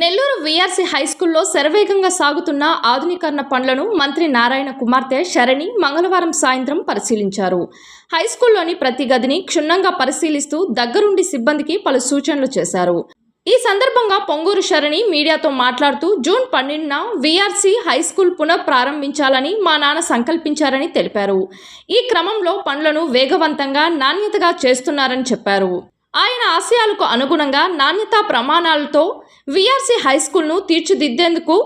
Nellore VRC హైస్కూల్లో శరవేగంగా సాగుతున్న ఆధునీకరణ పనులను మంత్రి నారాయణ కుమార్తె శరణి మంగళవారం సాయంత్రం పరిశీలించారు. హైస్కూల్లోని ప్రతి గదిని క్షుణ్ణంగా పరిశీలిస్తూ దగ్గరుండి సిబ్బందికి పలు సూచనలు చేశారు. ఈ సందర్భంగా పొంగూరు శరణి మీడియాతో మాట్లాడుతూ జూన్ పన్నెండున వీఆర్సీ హైస్కూల్ పునః ప్రారంభించాలని మా నాన్న సంకల్పించారని తెలిపారు. ఈ క్రమంలో పనులను వేగవంతంగా నాణ్యతగా చేస్తున్నారని చెప్పారు. ఆయన ఆశయాలకు అనుగుణంగా నాణ్యతా ప్రమాణాలతో వీఆర్సీ హై స్కూల్ను తీర్చిదిద్దేందుకు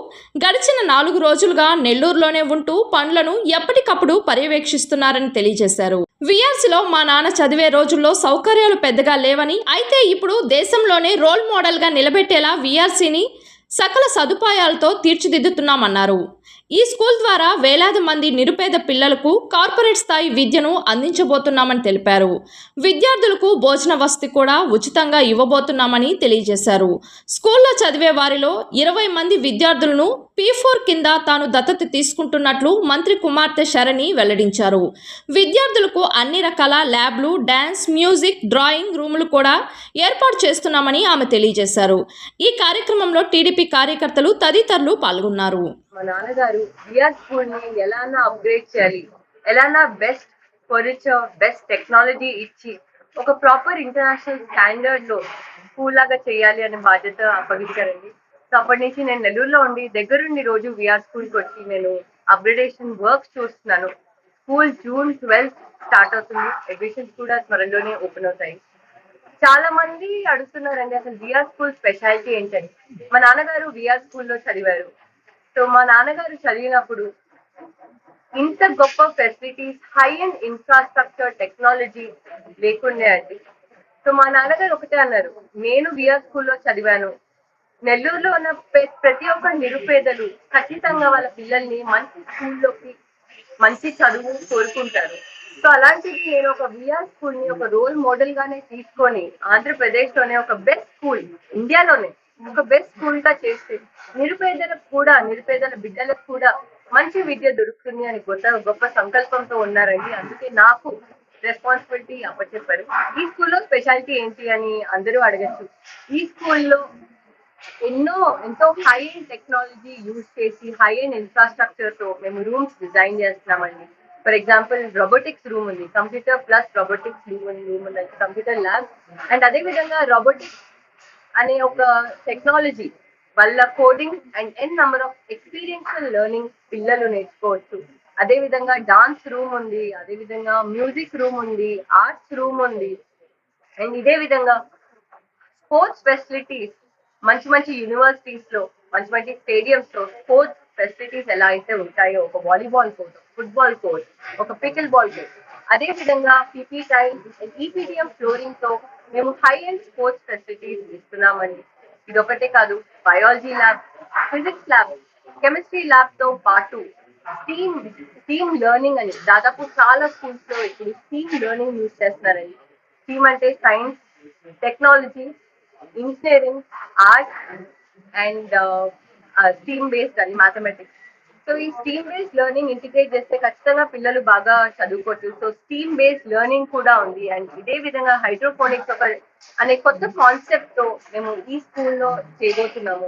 గడిచిన నాలుగు రోజులుగా నెల్లూరులోనే ఉంటూ పనులను ఎప్పటికప్పుడు పర్యవేక్షిస్తున్నారని తెలియజేశారు. వీఆర్సీలో మా నాన్న చదివే రోజుల్లో సౌకర్యాలు పెద్దగా లేవని అయితే ఇప్పుడు దేశంలోనే రోల్ మోడల్గా నిలబెట్టేలా వీఆర్సీని సకల సదుపాయాలతో తీర్చిదిద్దుతున్నామన్నారు. ఈ స్కూల్ ద్వారా వేలాది మంది నిరుపేద పిల్లలకు కార్పొరేట్ స్థాయి విద్యను అందించబోతున్నామని తెలిపారు. విద్యార్థులకు భోజన వసతి కూడా ఉచితంగా ఇవ్వబోతున్నామని తెలియజేశారు. స్కూల్లో చదివే వారిలో ఇరవై మంది విద్యార్థులను పీ ఫోర్ కింద తాను దత్తత తీసుకుంటున్నట్లు మంత్రి కుమార్తె శరణి వెల్లడించారు. విద్యార్థులకు అన్ని రకాల ల్యాబ్లు డ్యాన్స్ మ్యూజిక్ డ్రాయింగ్ రూములు కూడా ఏర్పాటు చేస్తున్నామని ఆమె తెలియజేశారు. ఈ కార్యక్రమంలో టీడీపీ కార్యకర్తలు తదితరులు పాల్గొన్నారు. మా నాన్నగారు ఎలానా అప్గ్రేడ్ చేయాలి ఎలానా బెస్ట్ ఫర్నిచర్ బెస్ట్ టెక్నాలజీ ఇచ్చి ఒక ప్రాపర్ ఇంటర్నేషనల్ స్టాండర్డ్లో స్కూల్ లాగా చేయాలి అనే బాధ్యత అప్పగించారండి సో అప్పటి నుంచి నేను నెల్లూరులో ఉండి దగ్గరుండి రోజు విఆర్ స్కూల్కి వచ్చి నేను అప్గ్రేడేషన్ వర్క్ చూస్తున్నాను. స్కూల్ జూన్ ట్వెల్త్ స్టార్ట్ అవుతుంది. అడ్మిషన్స్ కూడా త్వరలోనే ఓపెన్ అవుతాయి. చాలా మంది అడుగుతున్నారండి అసలు విఆర్ స్కూల్ స్పెషాలిటీ ఏంటని. మా నాన్నగారు విఆర్ స్కూల్లో చదివారు. సో మా నాన్నగారు చదివినప్పుడు ఇంత గొప్ప facilities high end infrastructure technology లేకుండే అండి. సో మా నాన్నగారు ఒకటే అన్నారు నేను విఆర్ స్కూల్లో చదివాను. నెల్లూరులో ఉన్న ప్ర- ప్రతి ఒక్క నిరుపేదలు ఖచ్చితంగా వాళ్ళ పిల్లల్ని మంచి స్కూల్లోకి మంచి చదువు కోరుకుంటారు. సో అలాంటిది నేను ఒక విఆర్ స్కూల్ని ఒక రోల్ మోడల్ గానే తీసుకొని ఆంధ్రప్రదేశ్లోనే ఒక బెస్ట్ స్కూల్ ఇండియాలోనే ఒక బెస్ట్ స్కూల్గా చేస్తే నిరుపేదలకు కూడా నిరుపేదల బిడ్డలకు కూడా మంచి విద్య దొరుకుతుంది అని గొప్ప గొప్ప సంకల్పంతో ఉన్నారండి. అందుకే నాకు రెస్పాన్సిబిలిటీ అప్పచెప్పారు. ఈ స్కూల్లో స్పెషాలిటీ ఏంటి అని అందరూ అడగచ్చు. ఈ స్కూల్లో ఎన్నో ఎంతో హై అండ్ టెక్నాలజీ యూజ్ చేసి హై అండ్ ఇన్ఫ్రాస్ట్రక్చర్తో మేము రూమ్స్ డిజైన్ చేస్తున్నామండి. ఫర్ ఎగ్జాంపుల్ రోబోటిక్స్ రూమ్ ఉంది computer plus robotics room room ఉంది కంప్యూటర్ ల్యాబ్ అండ్ అదే విధంగా రోబోటిక్స్ అనే ఒక టెక్నాలజీ వాళ్ళ coding and N number of experiential learning పిల్లలు నేర్చుకోవచ్చు. అదే విధంగా డాన్స్ రూమ్ ఉంది అదే విధంగా మ్యూజిక్ రూమ్ ఉంది ఆర్ట్స్ రూమ్ ఉంది. అండ్ ఇదే విధంగా స్పోర్ట్స్ ఫెసిలిటీస్ మంచి మంచి యూనివర్సిటీస్లో మంచి మంచి స్టేడియంస్లో స్పోర్ట్స్ ఫెసిలిటీస్ ఎలా అయితే ఉంటాయో ఒక వాలీబాల్ కోర్ట్ ఫుట్బాల్ కోర్ట్ ఒక పికిల్ బాల్ కోర్ట్ అదే విధంగా పీపీ టైమ్ ఈపీడిఎం ఫ్లోరింగ్తో మేము హై అండ్ స్పోర్ట్స్ ఫెసిలిటీస్ ఇస్తున్నామండి. ఇది ఒకటే కాదు బయాలజీ ల్యాబ్ ఫిజిక్స్ ల్యాబ్ కెమిస్ట్రీ ల్యాబ్తో పాటు స్టీమ్ స్టీమ్ లెర్నింగ్ అని దాదాపు చాలా స్కూల్స్లో ఇప్పుడు స్టీమ్ లెర్నింగ్ యూజ్ చేస్తున్నారండి. స్టీమ్ అంటే science technology engineering arts and steam based అని మ్యాథమెటిక్స్ సో ఈ స్టీమ్ బేస్డ్ లెర్నింగ్ ఇంటిగ్రేట్ చేస్తే ఖచ్చితంగా పిల్లలు బాగా చదువుకోవచ్చు. సో స్టీమ్ బేస్డ్ లెర్నింగ్ కూడా ఉంది. అండ్ ఇదే విధంగా హైడ్రోపోనిక్స్ ఒక అనే కొత్త కాన్సెప్ట్తో మేము ఈ స్కూల్లో చేయబోతున్నాము.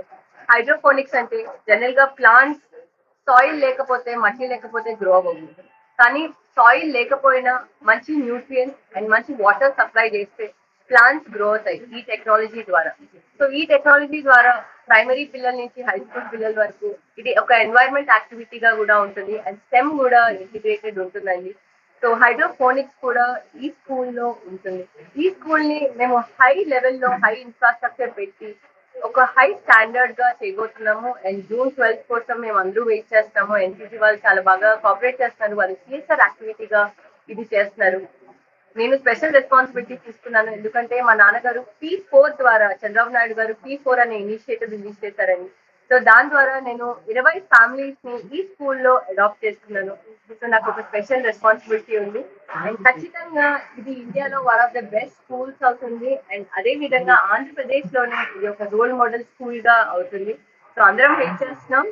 హైడ్రోపోనిక్స్ అంటే జనరల్గా ప్లాంట్స్ సాయిల్ లేకపోతే మట్టి లేకపోతే గ్రో అవ్వవు. కానీ సాయిల్ లేకపోయినా మంచి న్యూట్రియన్స్ అండ్ మంచి వాటర్ సప్లై చేస్తే ప్లాంట్స్ గ్రో అవుతాయి ఈ టెక్నాలజీ ద్వారా. సో ఈ టెక్నాలజీ ద్వారా ప్రైమరీ పిల్లల నుంచి హై స్కూల్ పిల్లల వరకు ఇది ఒక ఎన్వైర్న్మెంట్ యాక్టివిటీగా కూడా ఉంటుంది అండ్ స్టెమ్ కూడా ఇంటిగ్రేటెడ్ ఉంటుందండి. సో హైడ్రోఫోనిక్స్ కూడా ఈ స్కూల్లో ఉంటుంది. ఈ స్కూల్ని మేము హై లెవెల్లో హై ఇన్ఫ్రాస్ట్రక్చర్ పెట్టి ఒక హై స్టాండర్డ్గా చేయబోతున్నాము అండ్ జూన్ ట్వెల్త్ కోసం మేము అందరూ వెయిట్ చేస్తాము. ఎన్సీసీ వాళ్ళు చాలా బాగా కోఆపరేట్ చేస్తున్నారు. వాళ్ళు సిఎస్ఆర్ యాక్టివిటీగా ఇది చేస్తున్నారు. నేను స్పెషల్ రెస్పాన్సిబిలిటీ తీసుకున్నాను. ఎందుకంటే మా నాన్నగారు పీ ఫోర్ ద్వారా చంద్రబాబు నాయుడు గారు పీ ఫోర్ అనే ఇనిషియేటివ్ రిలీజ్ చేశారండి సో దాని ద్వారా నేను ఇరవై ఫ్యామిలీస్ని ఈ స్కూల్లో అడాప్ట్ చేస్తున్నాను. సో నాకు ఒక స్పెషల్ రెస్పాన్సిబిలిటీ ఉంది. అండ్ ఖచ్చితంగా ఇది ఇండియాలో one of the best schools అవుతుంది. అండ్ అదే విధంగా ఆంధ్రప్రదేశ్లోనే ఇది ఒక రోల్ మోడల్ స్కూల్గా అవుతుంది. సో అందరం వెయిట్ చేస్తున్నాం.